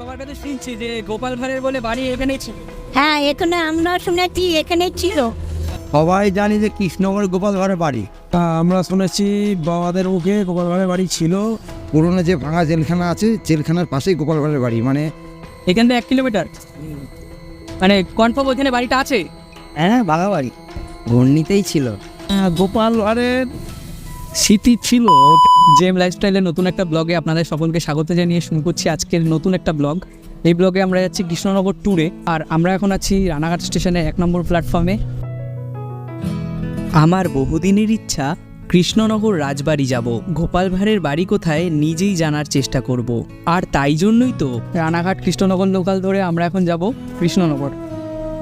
সবার কাছে শুনছি যে গোপাল ভাঁড়ের বলে বাড়ি এখানেই ছিল। হ্যাঁ এখানে আমরা শুনেছি এখানে ছিল। সবাই জানি যে কৃষ্ণনগর গোপাল ঘরের বাড়ি। তা আমরা শুনেছি বাবাদের মুখে গোপাল ভাঁড়ের বাড়ি ছিল। পুরোনো যে ভাঙা জেলখানা আছে জেলখানার পাশেই গোপাল ঘরের বাড়ি মানে এখান থেকে এক কিলোমিটার। মানে কনফার্ম ওইখানে বাড়িটা আছে? হ্যাঁ বাঘা বাড়ি। ঘূর্ণিতেই ছিল। হ্যাঁ, গোপাল ভাঁড়ের স্মৃতি ছিল জেম লাইফস্টাইলের নতুন একটা ব্লগে আপনাদের সকলকে স্বাগত জানিয়ে শুরু করছি আজকের নতুন একটা ব্লগ এই ব্লগে আমরা যাচ্ছি কৃষ্ণনগর ট্যুরে আর আমরা এখন আছি রানাঘাট স্টেশনে এক নম্বর প্ল্যাটফর্মে আমার বহুদিনের ইচ্ছা, কৃষ্ণনগর রাজবাড়ি যাব। গোপাল ভাঁড়ের বাড়ি কোথায় নিজেই জানার চেষ্টা করব। আর তাই জন্যই তো রানাঘাট কৃষ্ণনগর লোকাল ধরে আমরা এখন যাব কৃষ্ণনগর।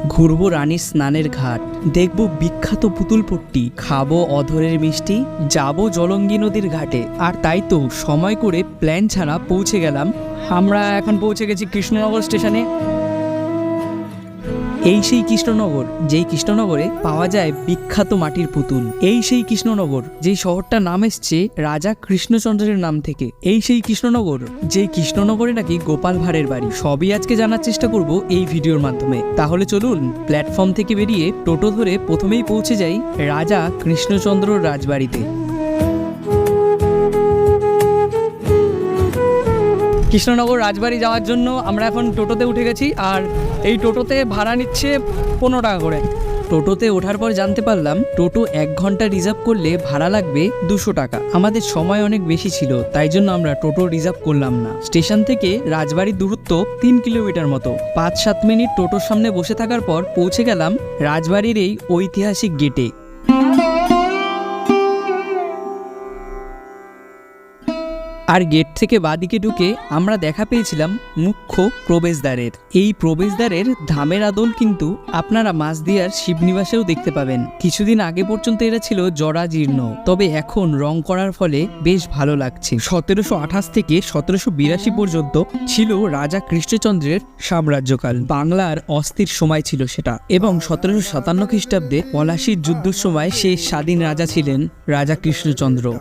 ঘুরবো রানীর স্নানের ঘাট, দেখব বিখ্যাত পুতুলপট্টি, খাব অধরের মিষ্টি, যাব জলঙ্গি নদীর ঘাটে। আর তাই তো সময় করে প্ল্যান ছাড়া পৌঁছে গেলাম। আমরা এখন পৌঁছে গেছি কৃষ্ণনগর স্টেশনে। এই সেই কৃষ্ণনগর, যেই কৃষ্ণনগরে পাওয়া যায় বিখ্যাত মাটির পুতুল। এই সেই কৃষ্ণনগর, যেই শহরটার নাম এসছে রাজা কৃষ্ণচন্দ্রের নাম থেকে। এই সেই কৃষ্ণনগর, যেই কৃষ্ণনগরে নাকি গোপাল ভাঁড়ের বাড়ি। সবই আজকে জানার চেষ্টা করব এই ভিডিওর মাধ্যমে। তাহলে চলুন, প্ল্যাটফর্ম থেকে বেরিয়ে টোটো ধরে প্রথমেই পৌঁছে যাই রাজা কৃষ্ণচন্দ্রর রাজবাড়িতে। কৃষ্ণনগর রাজবাড়ি যাওয়ার জন্য আমরা এখন টোটোতে উঠে গেছি আর এই টোটোতে ভাড়া নিচ্ছে পনেরো টাকা করে। টোটোতে ওঠার পর জানতে পারলাম, টোটো এক ঘণ্টা রিজার্ভ করলে ভাড়া লাগবে দুশো টাকা। আমাদের সময় অনেক বেশি ছিল, তাই জন্য আমরা টোটো রিজার্ভ করলাম না। স্টেশন থেকে রাজবাড়ির দূরত্ব তিন কিলোমিটার মতো। পাঁচ সাত মিনিট টোটোর সামনে বসে থাকার পর পৌঁছে গেলাম রাজবাড়ির এই ঐতিহাসিক গেটে আর গেট থেকে বাদিকে ঢুকে আমরা দেখা পেয়েছিলাম মুখ্য প্রবেশদ্বারের। এই প্রবেশদ্বারের ধামের আদল কিন্তু আপনারা মাঝদিয়ার শিবনিবাসেও দেখতে পাবেন। কিছুদিন আগে পর্যন্ত এরা ছিল জরাজীর্ণ, তবে এখন রং করার ফলে বেশ ভালো লাগছে। সতেরোশো আঠাশ থেকে সতেরোশো বিরাশি পর্যন্ত ছিল রাজা কৃষ্ণচন্দ্রের সাম্রাজ্যকাল। বাংলার অস্থির সময় ছিল সেটা। এবং সতেরোশো সাতান্ন খ্রিস্টাব্দে পলাশির যুদ্ধের সময় সে স্বাধীন রাজা ছিলেন রাজা কৃষ্ণচন্দ্র।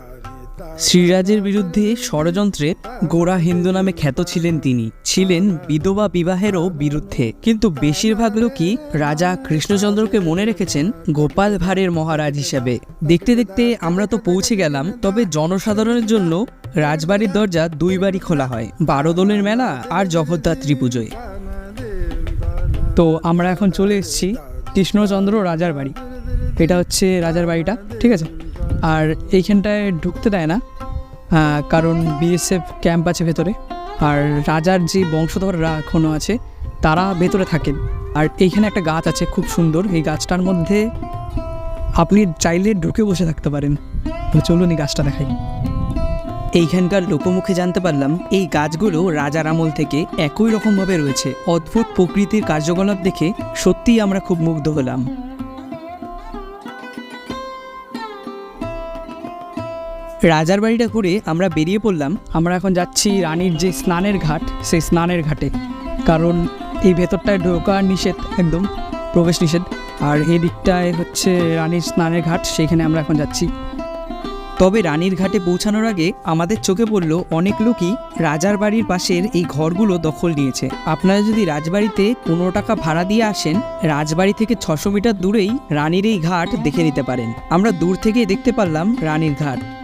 শ্রীরাজের বিরুদ্ধে ষড়যন্ত্রে গোড়া হিন্দু নামে খ্যাত ছিলেন তিনি। ছিলেন বিধবা বিবাহেরও বিরুদ্ধে। কিন্তু বেশিরভাগ লোকই রাজা কৃষ্ণচন্দ্রকে মনে রেখেছেন গোপাল ভাঁড়ের মহারাজ হিসেবে। দেখতে দেখতে আমরা তো পৌঁছে গেলাম, তবে জনসাধারণের জন্য রাজবাড়ির দরজা দুইবারই খোলা হয়। বারো দোলের মেলা আর জগদ্ধাত্রী পুজোয়। তো আমরা এখন চলে এসেছি কৃষ্ণচন্দ্র রাজার বাড়ি। এটা হচ্ছে রাজার বাড়িটা, ঠিক আছে? আর এইখানটায় ঢুকতে দেয় না কারণ বিএসএফ ক্যাম্প আছে ভেতরে। আর রাজার যে বংশধররা এখনও আছে, তারা ভেতরে থাকেন। আর এইখানে একটা গাছ আছে, খুব সুন্দর। এই গাছটার মধ্যে আপনি চাইলে ঢুকে বসে থাকতে পারেন। তো চলুন এই গাছটা দেখাই। এইখানকার লোকমুখে জানতে পারলাম, এই গাছগুলো রাজার আমল থেকে একই রকমভাবে রয়েছে। অদ্ভুত প্রকৃতির কার্যকলাপ দেখে সত্যিই আমরা খুব মুগ্ধ হলাম। রাজার বাড়িটা ঘুরে আমরা বেরিয়ে পড়লাম। আমরা এখন যাচ্ছি রানীর যে স্নানের ঘাট, সেই স্নানের ঘাটে। কারণ এই ভেতরটায় ঢোকা নিষেধ, একদম প্রবেশ নিষেধ। আর এই দিকটায় হচ্ছে রানীর স্নানের ঘাট, সেইখানে আমরা এখন যাচ্ছি। তবে রানীর ঘাটে পৌঁছানোর আগে আমাদের চোখে পড়ল অনেক লোকই রাজার বাড়ির পাশের এই ঘরগুলো দখল নিয়েছে। আপনারা যদি রাজবাড়িতে পনেরো টাকা ভাড়া দিয়ে আসেন, রাজবাড়ি থেকে ছশো মিটার দূরেই রানীর এই ঘাট দেখে নিতে পারেন। আমরা দূর থেকেই দেখতে পারলাম রানীর ঘাট।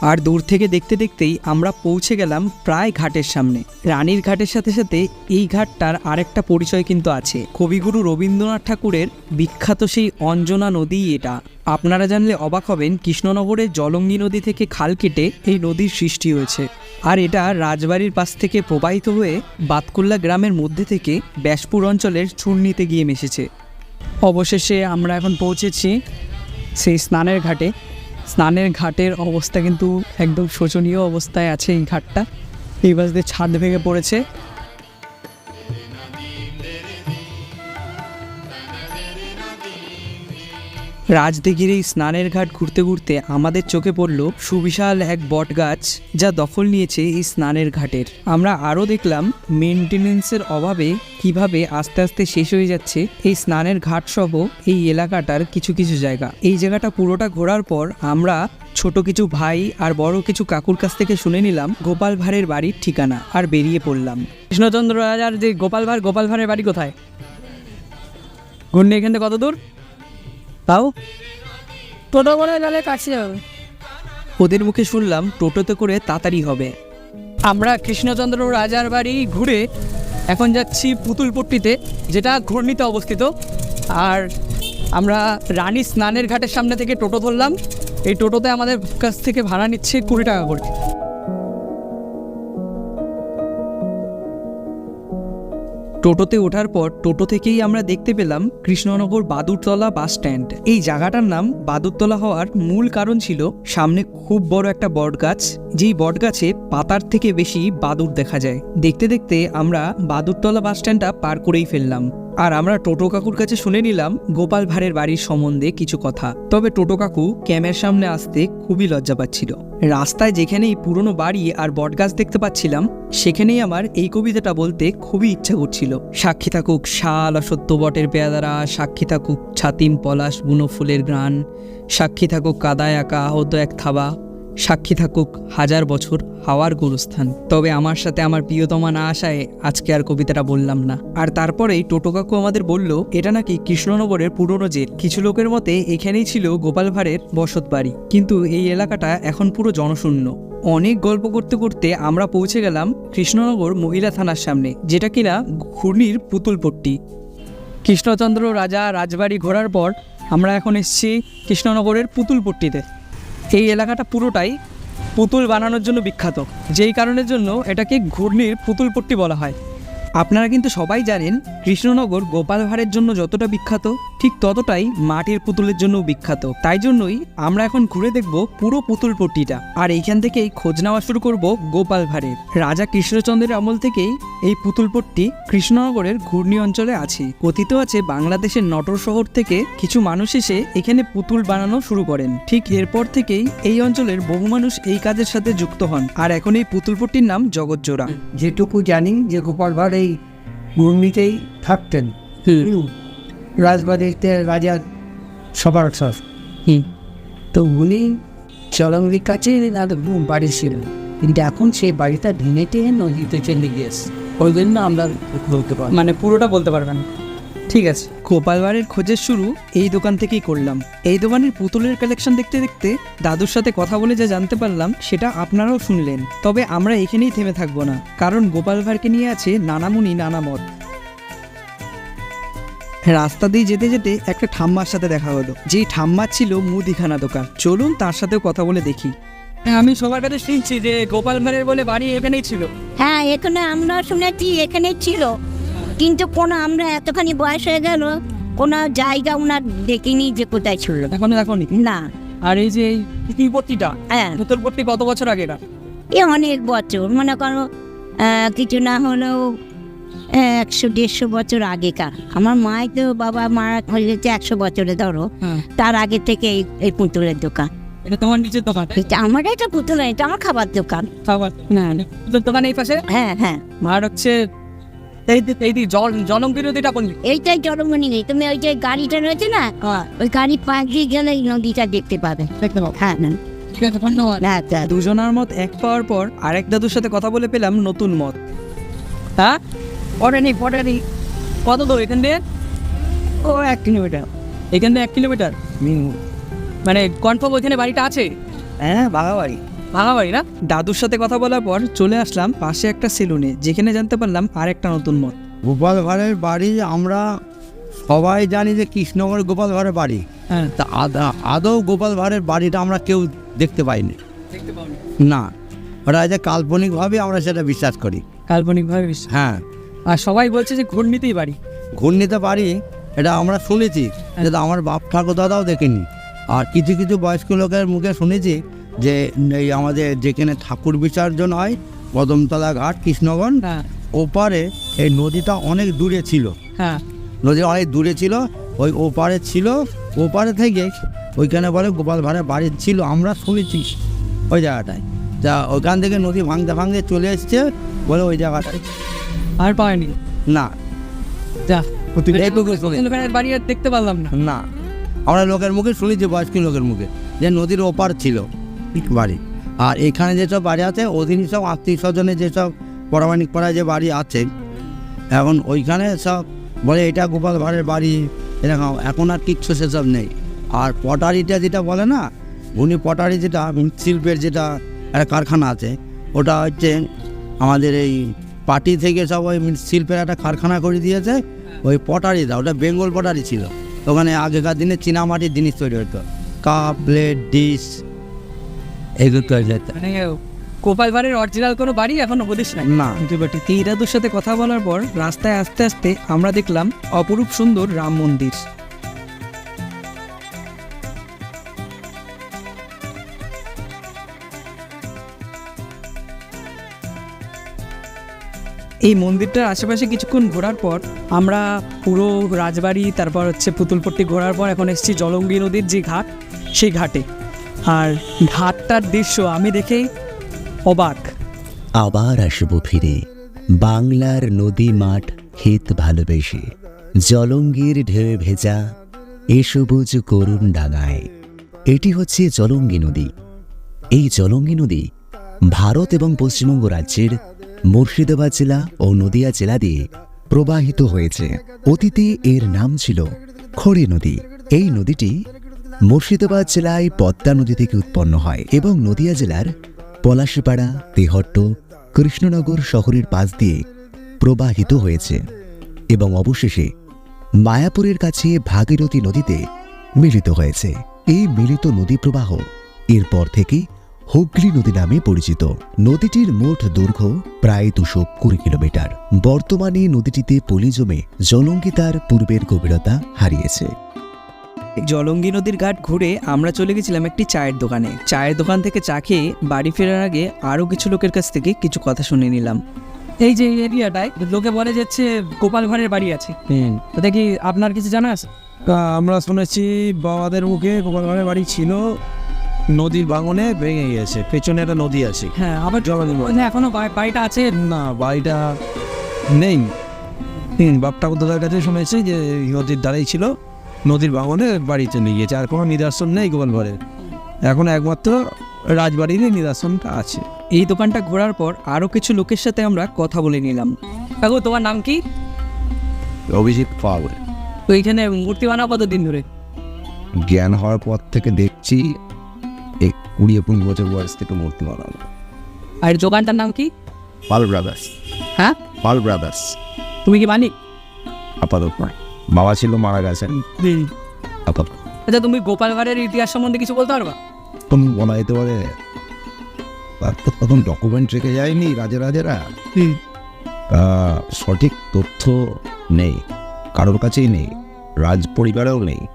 আর দূর থেকে দেখতে দেখতেই আমরা পৌঁছে গেলাম প্রায় ঘাটের সামনে। রানীর ঘাটের সাথে সাথে এই ঘাটটার আরেকটা পরিচয় কিন্তু আছে। কবিগুরু রবীন্দ্রনাথ ঠাকুরের বিখ্যাত সেই অঞ্জনা নদী এটা। আপনারা জানলে অবাক হবেন কৃষ্ণনগরের জলঙ্গি নদী থেকে খাল কেটে এই নদীর সৃষ্টি হয়েছে। আর এটা রাজবাড়ির পাশ থেকে প্রবাহিত হয়ে বাতকুল্লা গ্রামের মধ্যে থেকে ব্যাসপুর অঞ্চলের চূর্ণিতে গিয়ে মিশেছে। অবশেষে আমরা এখন পৌঁছেছি সেই স্নানের ঘাটে। স্নানের ঘাটের অবস্থা কিন্তু একদম শোচনীয় অবস্থায় আছে এই ঘাটটা। এই বাস দিয়ে ছাদ ভেঙে পড়েছে। রাজদিঘির এই স্নানের ঘাট ঘুরতে ঘুরতে আমাদের চোখে পড়ল সুবিশাল এক বট গাছ যা দখল নিয়েছে এই স্নানের ঘাটের। আমরা আরও দেখলাম মেনটেনেন্সের অভাবে কীভাবে আস্তে আস্তে শেষ হয়ে যাচ্ছে এই স্নানের ঘাট সহ এই এলাকাটার কিছু কিছু জায়গা। এই জায়গাটা পুরোটা ঘোরার পর আমরা ছোট কিছু ভাই আর বড় কিছু কাকুর কাছ থেকে শুনে নিলাম গোপাল ভাঁড়ের বাড়ির ঠিকানা আর বেরিয়ে পড়লাম। কৃষ্ণচন্দ্র রাজার যে গোপাল ভাঁড়, গোপাল ভাঁড়ের বাড়ি কোথায়? ঘূর্ণি এখান থেকে কত দূর? তাও? টোটো করে গেলে কাছে যাবে। ওদের মুখে শুনলাম টোটোতে করে তাড়াতাড়ি হবে। আমরা কৃষ্ণচন্দ্র রাজার বাড়ি ঘুরে এখন যাচ্ছি পুতুলপট্টিতে যেটা ঘূর্ণিতে অবস্থিত। আর আমরা রানী স্নানের ঘাটের সামনে থেকে টোটো ধরলাম। এই টোটোতে আমাদের কাছ থেকে ভাড়া নিচ্ছে কুড়ি টাকা করে। টোটোতে ওঠার পর টোটো থেকেই আমরা দেখতে পেলাম কৃষ্ণনগর বাদুরতলা বাস স্ট্যান্ড। এই জায়গাটার নাম বাদুরতলা হওয়ার মূল কারণ ছিল সামনে খুব বড় একটা বট গাছ যেই বটগাছে পাতার থেকে বেশি বাদুর দেখা যায়। দেখতে দেখতে আমরা বাদুরতলা বাস স্ট্যান্ডটা পার করেই ফেললাম। আর আমরা টোটো কাকুর কাছে শুনে নিলাম গোপাল ভাঁড়ের বাড়ির সম্বন্ধে কিছু কথা। তবে টোটো কাকু ক্যামের সামনে আসতে খুবই লজ্জা পাচ্ছিল। রাস্তায় যেখানেই পুরনো বাড়ি আর বটগাছ দেখতে পাচ্ছিলাম, সেখানেই আমার এই কবিতাটা বলতে খুবই ইচ্ছা করছিল। সাক্ষী থাকুক শাল অসত্য বটের পেয়াদারা, সাক্ষী থাকুক ছাতিম পলাশ বুনো ফুলের গ্রান সাক্ষী থাকুক কাদায় আঁকা আহত এক থাবা সাক্ষী থাকুক হাজার বছর হাওয়ার গুরুস্থান। তবে আমার সাথে আমার প্রিয়তমা না আসায় আজকে আর কবিতাটা বললাম না। আর তারপরেই টোটো কাকু আমাদের বলল, এটা নাকি কৃষ্ণনগরের পুরনো জেল। কিছু লোকের মতে এখানেই ছিল গোপাল ভাঁড়ের বসত বাড়ি। কিন্তু এই এলাকাটা এখন পুরো জনশূন্য। অনেক গল্প করতে করতে আমরা পৌঁছে গেলাম কৃষ্ণনগর মহিলা থানার সামনে, যেটা কিনা ঘূর্ণির পুতুলপট্টি কৃষ্ণচন্দ্র রাজা রাজবাড়ি ঘোরার পর আমরা এখন এসেছি কৃষ্ণনগরের পুতুলপট্টিতে এই এলাকাটা পুরোটাই পুতুল বানানোর জন্য বিখ্যাত। যেই কারণের জন্য এটাকে ঘূর্ণির পুতুলপট্টি বলা হয়। আপনারা কিন্তু সবাই জানেন কৃষ্ণনগর গোপাল ভাঁড়ের জন্য যতটা বিখ্যাত ঠিক ততটাই মাটির পুতুলের জন্য বিখ্যাত। তাই জন্যই আমরা এখন ঘুরে দেখব পুরো পুতুলপট্টিটা আর এইখান থেকেই খোঁজ নেওয়া শুরু করব গোপাল ভাঁড়ের। রাজা কৃষ্ণচন্দ্রের আমল থেকেই এই পুতুলপট্টি কৃষ্ণনগরের ঘূর্ণি অঞ্চলে আছে। কথিত আছে বাংলাদেশের নটর শহর থেকে কিছু মানুষ এসে এখানে পুতুল বানানো শুরু করেন। ঠিক এরপর থেকেই এই অঞ্চলের বহু মানুষ এই কাজের সাথে যুক্ত হন। আর এখন এই পুতুলপট্টির নাম জগৎজোড়া যেটুকু জানি যে গোপাল ভাঁড় এই ঘূর্ণিতেই থাকতেন। রাজবাড়িতে রাজার সবার সব হুম তো উনি চলঙ্গির কাছে আর বাড়ি ছিল কিন্তু এখন সেই বাড়িটা ভেঙেতে নদীতে চলে গিয়েছে। ওই জন্য আমরা বলতে পারি মানে পুরোটা বলতে পারবেন? ঠিক আছে। গোপাল গোপালবাড়ির খোঁজের শুরু এই দোকান থেকেই করলাম। এই দোকানের পুতুলের কালেকশন দেখতে দেখতে দাদুর সাথে কথা বলে যা জানতে পারলাম সেটা আপনারাও শুনলেন। তবে আমরা এখানেই থেমে থাকব না কারণ গোপাল ভাঁড়কে নিয়ে আছে নানামুনি নানা মত। রাস্তা দিয়ে যেতে যেতে একটা ঠাম্মার সাথে দেখা হলো। যেই ঠাম্মার ছিল মুদিখানা দোকান। চলুন তার সাথেও কথা বলে দেখি। আমি সবার কাছে শুনছি যে গোপাল ভাঁড়ের বলে বাড়ি এখানেই ছিল। হ্যাঁ এখানে আমরা শুনেছি এখানে ছিল। কিন্তু কোনো আমরা এতখানি বয়স হয়ে গেল কোনো জায়গা ওনার দেখিনি যে কোথায় ছিল। এখনও দেখনি? না। আর এই যে এই পুতুলপট্টিটা হ্যাঁ। পুতুলপট্টি কত বছর আগেটা এ অনেক বছর। মনে করো কিছু না হলেও একশো দেড়শো বছর আগেকার। আমার মাই তো বাবা মারা হয়ে গেছে একশো বছরে ধরো। হ্যাঁ তার আগে থেকে এই এই পুতুলের দোকান। এটা তোমার নিচের দোকান? এটা আমার এটা পুতুল এটা আমার খাবার দোকান। খাবার? দোকান এই পাশে? হ্যাঁ হ্যাঁ। আর হচ্ছে এইটাই জন্মনি নেই। তুমি ওই যে গাড়িটা রয়েছে না ওই গাড়ি পাশ দিয়ে গেলে নদীটা দেখতে পাবে। দেখতে পাবো। হ্যাঁ হ্যাঁ। ঠিক আছে ধন্যবাদ। হ্যাঁ দুজনার মত এক পাওয়ার পর আরেক দাদুর সাথে কথা বলে পেলাম নতুন মত। হ্যাঁ? পড়ে নি পড়ে নি কত দূর এখান দিয়ে? ও এক কিলোমিটার। এখান থেকে এক কিলোমিটার? মানে। কনফার্ম ওইখানে বাড়িটা আছে? হ্যাঁ বাগাবাড়ি ভাঙা বাড়ি না? দাদুর সাথে কথা বলার পর চলে আসলাম পাশে একটা সেলুনে যেখানে জানতে পারলাম আরেকটা নতুন মত। গোপাল ভাঁড়ের বাড়ি আমরা সবাই জানি যে কৃষ্ণনগর গোপাল ভাঁড়ের বাড়ি। হ্যাঁ। তা আদা- আদৌ গোপাল ভাঁড়ের বাড়িটা আমরা কেউ দেখতে পাইনি। দেখতে না। ওটা যে কাল্পনিকভাবে আমরা সেটা বিশ্বাস করি। কাল্পনিকভাবে বিশ্বাস হ্যাঁ। আর সবাই বলছে যে ঘূর্ণিতেই বাড়ি। ঘূর্ণিতে পারি এটা আমরা শুনেছি যেটা আমার বাপ ঠাকুর দাদাও দেখেনি। আর কিছু কিছু বয়স্ক লোকের মুখে শুনেছি যে এই আমাদের যেখানে ঠাকুর বিসর্জন হয় কদমতলা ঘাট কৃষ্ণগণ হ্যাঁ। ওপারে এই নদীটা অনেক দূরে ছিল। হ্যাঁ। নদী অনেক দূরে ছিল ওই ওপারে ছিল ওপারে থেকে ওইখানে বলে গোপাল ভাড়ের বাড়ি ছিল আমরা শুনেছি ওই জায়গাটায়। তা ওখান থেকে নদী ভাঙতে ভাঙতে চলে এসছে বলে ওই জায়গাটায়। আর পায়নি। না। যা। বাড়ি আর দেখতে পারলাম না। না। আমরা লোকের মুখে শুনেছি বয়স্ক লোকের মুখে। যে নদীর ওপার ছিল বাড়ি। আর এখানে যেসব বাড়ি আছে অধীন সব আত্মীয় স্বজনের যেসব পরামানিক পাড়ায় যে বাড়ি আছে এখন ওইখানে সব বলে এটা গোপাল ভাঁড়ের বাড়ি এরকম এখন আর কিচ্ছু সেসব নেই। আর পটারিটা যেটা বলে না উনি পটারি যেটা শিল্পের যেটা একটা কারখানা আছে ওটা হচ্ছে আমাদের এই পার্টি থেকে সব ওই শিল্পের একটা কারখানা করে দিয়েছে ওই পটারিটা ওটা বেঙ্গল পটারি ছিল। ওখানে আগেকার দিনে চীনামাটির জিনিস তৈরি হতো। কাপ প্লেট ডিশ এগুলো তৈরি হতো। মানে ভাঁড়ের অরিজিনাল কোনো বাড়ি এখনও হদিস নাই? না। বাটি এই দাদুর সাথে কথা বলার পর রাস্তায় আস্তে আস্তে আমরা দেখলাম অপরূপ সুন্দর রাম মন্দির। এই মন্দিরটার আশেপাশে কিছুক্ষণ ঘোরার পর আমরা পুরো রাজবাড়ি, তারপর হচ্ছে পুতুলপট্টি ঘোরার পর এখন এসেছি জলঙ্গি নদীর যে ঘাট, সেই ঘাটে। আর ঘাটটার দৃশ্য আমি দেখেই অবাক। আবার আসব ফিরে। বাংলার নদী মাঠ ক্ষেত ভালোবেসে। জলঙ্গির ঢেউ ভেজা এ সবুজ করুণ ডাঙায়। এটি হচ্ছে জলঙ্গি নদী। এই জলঙ্গি নদী ভারত এবং পশ্চিমবঙ্গ রাজ্যের মুর্শিদাবাদ জেলা ও নদিয়া জেলা দিয়ে প্রবাহিত হয়েছে। অতীতে এর নাম ছিল খড়ি নদী। এই নদীটি মুর্শিদাবাদ জেলায় পদ্মা নদী থেকে উৎপন্ন হয় এবং নদিয়া জেলার পলাশিপাড়া, তেহট্ট, কৃষ্ণনগর শহরের পাশ দিয়ে প্রবাহিত হয়েছে এবং অবশেষে মায়াপুরের কাছে ভাগীরথী নদীতে মিলিত হয়েছে। এই মিলিত নদী প্রবাহ এরপর থেকে হুগলি নদী নামে পরিচিত। নদীটির মোট দৈর্ঘ্য প্রায় দুশো কুড়ি কিলোমিটার। বর্তমানে নদীটিতে পলি জমে জলঙ্গি তার পূর্বের গভীরতা হারিয়েছে। জলঙ্গি নদীর ঘাট ঘুরে আমরা চলে গেছিলাম একটি চায়ের দোকানে। চায়ের দোকান থেকে চা খেয়ে বাড়ি ফেরার আগে আরও কিছু লোকের কাছ থেকে কিছু কথা শুনে নিলাম। এই যে এরিয়াটায় লোকে বলে যাচ্ছে গোপাল ভাঁড়ের বাড়ি আছে। ওটা কি আপনার কিছু জানা আছে? আমরা শুনেছি বাবাদের মুখে গোপালগড়ের বাড়ি ছিল। নদীর ভাঙনে ভেঙে গেছে পেছনে একটা নদী আছে। হ্যাঁ আবার। মানে এখনও বাড়িটা আছে? না বাড়িটা নেই। হুম, বাপ ঠাকুরদার কাছে শুনেছি যে নদীর ধারেই ছিল। নদীর ভাঙনে বাড়ি চলে গিয়েছে। আর কোনো নিদর্শন নেই গোপালগড়ের এখন একমাত্র রাজবাড়িরই নিদর্শনটা আছে। এই দোকানটা ঘোরার পর আরও কিছু লোকের সাথে আমরা কথা বলে নিলাম। কাকু তোমার নাম কি? অভিজিৎ পাল তো এইখানে মূর্তি বানাও কতদিন ধরে? জ্ঞান হওয়ার পর থেকে দেখছি কুড়ি পনেরো বছর বয়স থেকে মূর্তি বানানো। আর দোকানটার নাম কি? পাল ব্রাদার্স। হ্যাঁ? পাল ব্রাদার্স। তুমি কি মালিক? আপাতত নয়। বাবা ছিল মারা গেছেন। আপাতত। আচ্ছা তুমি গোপাল ভাঁড়ের ইতিহাস সম্বন্ধে কিছু বলতে পারবা? তখন বলা যেতে পারে তখন ডকুমেন্ট রেখে যায়নি রাজা রাজারা। সঠিক তথ্য নেই কারোর কাছেই নেই রাজ পরিবারেও নেই।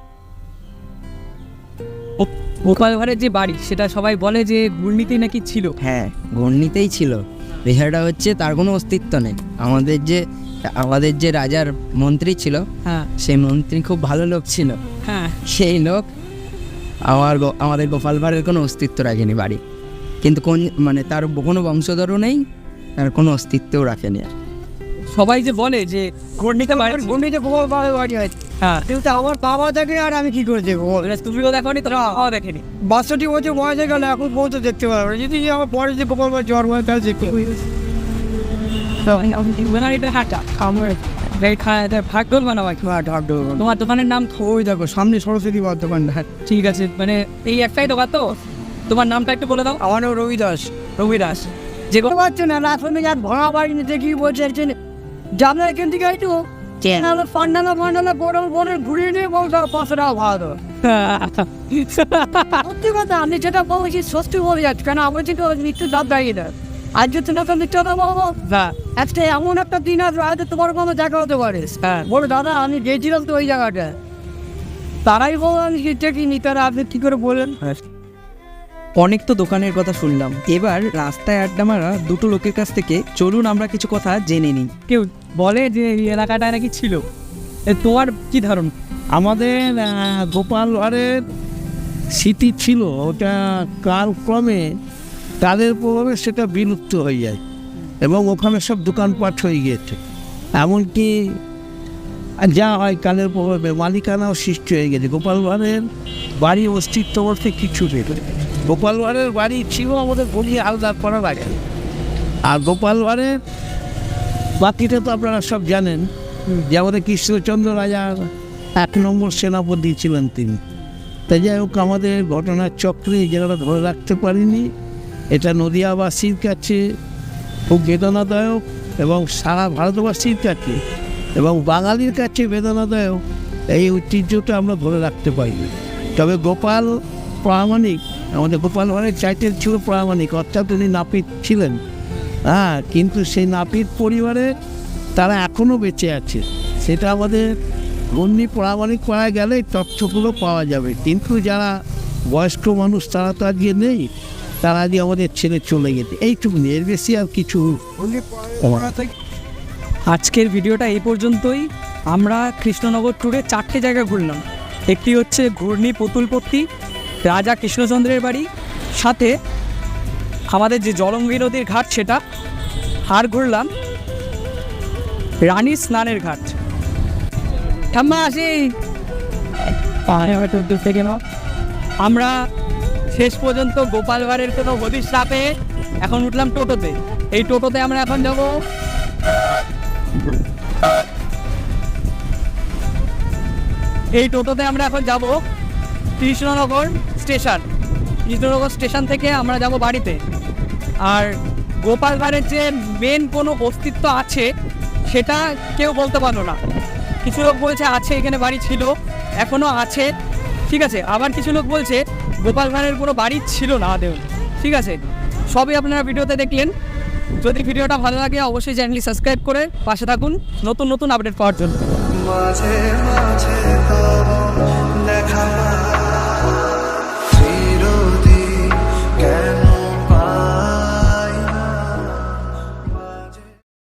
গোপাল ভাঁড়ের যে বাড়ি সেটা সবাই বলে যে ঘূর্ণিতেই নাকি ছিল। হ্যাঁ ঘূর্ণিতেই ছিল। বিষয়টা হচ্ছে তার কোনো অস্তিত্ব নেই। আমাদের যে আমাদের যে রাজার মন্ত্রী ছিল হ্যাঁ। সেই মন্ত্রী খুব ভালো লোক ছিল। হ্যাঁ। সেই লোক আমার গো- আমাদের গোপাল ভাঁড়ের কোনো অস্তিত্ব রাখেনি বাড়ি। কিন্তু কোন মানে তার কোনো বংশধরও নেই তার কোনো অস্তিত্বও রাখেনি আর। সবাই যে বলে যে ঘূর্ণিতে। ঘূর্ণিতে গোপাল ভাঁড়ের বাড়ি আছে হ্যাঁ কিন্তু আমার বাবা থাকে আর আমি কি করে দেখব এবার তুমিও দেখনি তো? বাবাও দেখেনি বাষট্টি বছর বয়স হয়ে গেল এখন পর্যন্ত দেখতে পারব না। যদি আমার পরে যে ভাঁড় জ্বর হয় তাহলে দেখতে হ্যাঁ। তোমার দোকানের নাম ওই দেখো সামনে সরস্বতী বর্ধমান হ্যাঁ। ঠিক আছে মানে এই একটাই দোকান তো? তোমার নামটা একটু বলে দাও। আমার নাম রবি দাস রবি দাস যে বুঝতে পারছ না যার ভরা বাড়ি কি বলছে একজন। জানলা এখান থেকে একটু পান্ডালা পান্ডালা বড় বড় ঘুরিয়ে নিয়ে বলতো পাঁচশো টাকা ভাড়া দেবো সত্যি কথা আমি যেটা বলছি সত্যি বলে যাচ্ছি কেন আমার থেকে মৃত্যু দাম দাঁড়িয়ে দেয় আর যদি না মৃত্যু দাম বলব একটা এমন একটা দিন আসবে হয়তো তোমার কোনো জায়গা হতে পারে। হ্যাঁ। বলো দাদা আমি গেছিলাম তো ওই জায়গাটা তারাই বলো আমি কি নি তারা আপনি কি করে বলেন? অনেক তো দোকানের কথা শুনলাম। এবার রাস্তায় আড্ডা মারা দুটো লোকের কাছ থেকে চলুন আমরা কিছু কথা জেনে নিই। কেউ বলে যে এই এলাকাটায় নাকি ছিল। তোমার কি ধারণ? আমাদের গোপাল ভাঁড়ের স্মৃতি ছিল, ওটা কালক্রমে তাদের প্রভাবে সেটা বিলুপ্ত হয়ে যায় এবং ওখানে সব দোকানপাট হয়ে গিয়েছে। এমনকি যা হয় কালের প্রভাবে, মালিকানাও সৃষ্টি হয়ে গেছে। গোপাল ভাঁড়ের বাড়ি অস্তিত্ব বলতে কিছু নেই। গোপাল ভাঁড়ের বাড়ি ছিল আমাদের বলি হালদার করার আগে। আর গোপাল ভাঁড়ের বাকিটা তো আপনারা সব জানেন যে আমাদের কৃষ্ণচন্দ্র রাজার এক নম্বর সেনাপতি ছিলেন তিনি। তাই যাই হোক আমাদের ঘটনার চক্রে জায়গাটা ধরে রাখতে পারিনি। এটা নদিয়াবাসীর কাছে খুব বেদনাদায়ক এবং সারা ভারতবাসীর কাছে এবং বাঙালির কাছে বেদনাদায়ক এই ঐতিহ্যটা আমরা ধরে রাখতে পারিনি। তবে গোপাল প্রামাণিক আমাদের গোপাল ভাঁড়ের টাইটেল ছিল প্রামাণিক অর্থাৎ উনি নাপিত ছিলেন। হ্যাঁ কিন্তু সেই নাপিত পরিবারে তারা এখনও বেঁচে আছে। সেটা আমাদের গণ্যি প্রামাণিক পাড়ায় গেলে তথ্যগুলো পাওয়া যাবে। কিন্তু যারা বয়স্ক মানুষ, তারা তো আজকে নেই। তারা আজকে আমাদের ছেড়ে চলে গেছে। এইটুকুনি এর বেশি আর কিছু আজকের ভিডিওটা এই পর্যন্তই। আমরা কৃষ্ণনগর ট্যুরে চারটে জায়গা ঘুরলাম। একটি হচ্ছে ঘূর্ণি পুতুলপত্তি রাজা কৃষ্ণচন্দ্রের বাড়ি, সাথে আমাদের যে জলঙ্গি নদীর ঘাট সেটা আর ঘুরলাম রানী স্নানের ঘাট। ঠাম্মা আসি। থেকে আমরা শেষ পর্যন্ত গোপাল ভাঁড়ের কোনো হদিশ না পেয়ে এখন উঠলাম টোটোতে। এই টোটোতে আমরা এখন যাব। এই টোটোতে আমরা এখন যাব কৃষ্ণনগর স্টেশন। কৃষ্ণনগর স্টেশন থেকে আমরা যাব বাড়িতে। আর গোপাল ভাঁড়ের যে মেন কোনো অস্তিত্ব আছে, সেটা কেউ বলতে পারল না। কিছু লোক বলছে, আছে, এখানে বাড়ি ছিল এখনও আছে। ঠিক আছে, আবার কিছু লোক বলছে, গোপাল ভাঁড়ের কোনো বাড়ি ছিল না আদেও ঠিক আছে, সবই আপনারা ভিডিওতে দেখলেন। যদি ভিডিওটা ভালো লাগে, অবশ্যই চ্যানেলটি সাবস্ক্রাইব করে পাশে থাকুন। নতুন নতুন আপডেট পাওয়ার জন্য। মাঝে মাঝে